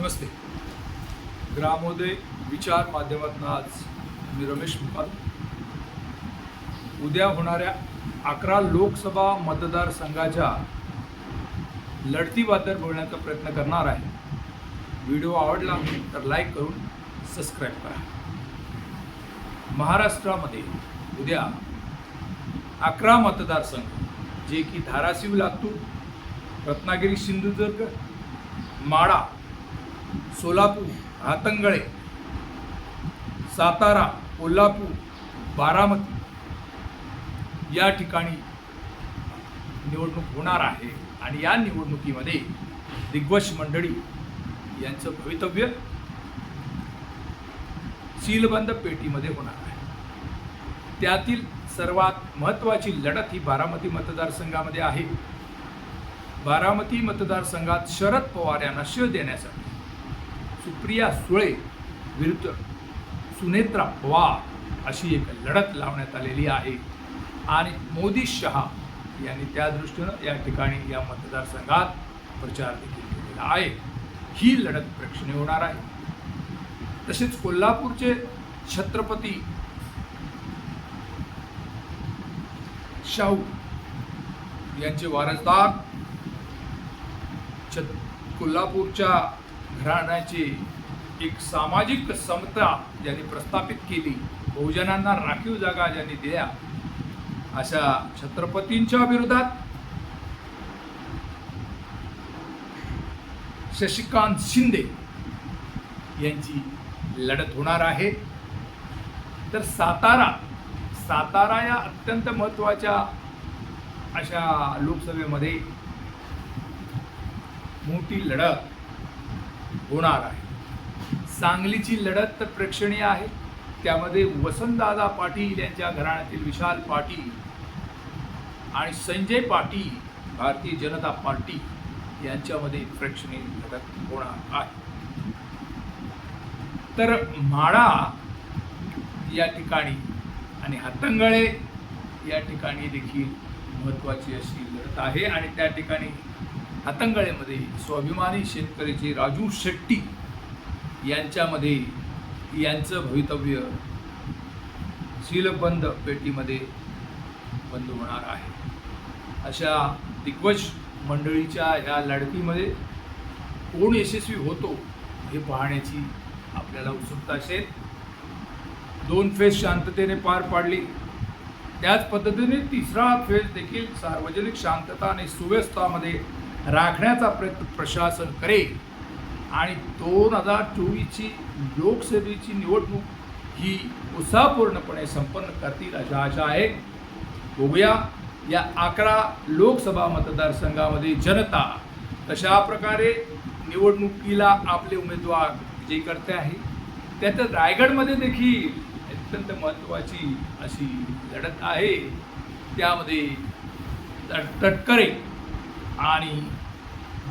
नमस्ते. ग्रामोदय विचार माध्यमातून आज मी रमेश मुकाल. उद्या होणाऱ्या अकरा लोकसभा मतदारसंघाच्या लढतीबद्दल बोलण्याचा प्रयत्न करणार आहे. व्हिडिओ आवडला तर लाईक करून सबस्क्राईब करा. महाराष्ट्रामध्ये उद्या अकरा मतदारसंघ जे की धाराशिव लातूर रत्नागिरी सिंधुदुर्ग माडा सोलापूर हातंगळे सातारा कोल्हापूर बारामती या ठिकाणी निवडणूक होणार आहे. आणि या निवडणुकीमध्ये दिग्गज मंडळी यांचं भवितव्य सीलबंद पेटीमध्ये होणार आहे. त्यातील सर्वात महत्त्वाची लढत ही बारामती मतदारसंघामध्ये आहे. बारामती मतदारसंघात शरद पवार यांना शिव देण्यासाठी सुप्रिया सुळे विरुद्ध सुनेत्रा पवार अशी एक लढत लावण्यात आलेली आहे. आणि मोदी शहा यांनी त्या दृष्टीनं या ठिकाणी या मतदारसंघात प्रचार देखील केलेला आहे. ही लढत प्रेक्षणीय होणार आहे. तसेच कोल्हापूरचे छत्रपती शाहू यांचे वारसदार छत कोल्हापूरच्या घराण्याची एक सामाजिक समता ज्यांनी प्रस्थापित केली बहुजनांना राखीव जागा ज्यांनी दिल्या अशा छत्रपतींच्या विरोधात शशिकांत शिंदे यांची लढत होणार आहे. तर सातारा सातारा या अत्यंत महत्त्वाच्या अशा लोकसभेमध्ये मोठी लढत होणार आहे. सांगलीची लढत तर प्रेक्षणीय आहे. त्यामध्ये वसंतदादा पाटील यांच्या घराण्यातील विशाल पाटील आणि संजय पाटील भारतीय जनता पार्टी यांच्यामध्ये प्रेक्षणीय लढत होणार आहे. तर माडा या ठिकाणी आणि हातंगळे या ठिकाणी देखील महत्त्वाची अशी लढत आहे आणि त्या ठिकाणी हातंगळेमध्ये स्वाभिमानी शेतकरीचे राजू शेट्टी यांच्यामध्ये यांचं भवितव्य सीलबंद पेटीमध्ये बंद होणार आहे. अशा दिग्गज मंडळीच्या ह्या लढतीमध्ये कोण यशस्वी होतो हे पाहण्याची आपल्याला उत्सुकता असेल. दोन फेज शांततेने पार पाडली. त्याच पद्धतीने तिसरा फेज देखील सार्वजनिक शांतता आणि सुव्यवस्थामध्ये राखण्याचा प्रयत्न प्रशासन करेल. आणि दोन हजार चोवीसची लोकसभेची निवडणूक ही उत्साहपूर्णपणे संपन्न करतील अशा आशा आहे. बघूया या अकरा लोकसभा मतदारसंघामध्ये जनता कशा प्रकारे निवडणुकीला आपले उमेदवार जे करते आहे त्यात रायगडमध्ये देखील अत्यंत महत्त्वाची अशी लढत आहे. त्यामध्ये तट- तटकरे आणि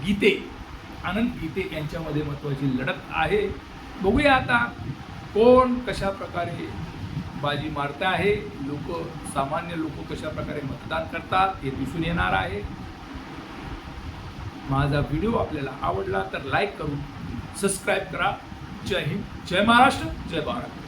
गीते आनंद गीते यांच्यामध्ये महत्त्वाची लढत आहे. बघूया आता कोण कशा प्रकारे बाजी मारत आहे लोक सामान्य लोक कशा प्रकारे मतदान करतात हे दिसून येणार आहे. माझा व्हिडिओ आपल्याला आवडला तर लाईक करून सबस्क्राईब करा. जय हिंद जय महाराष्ट्र जय भारत.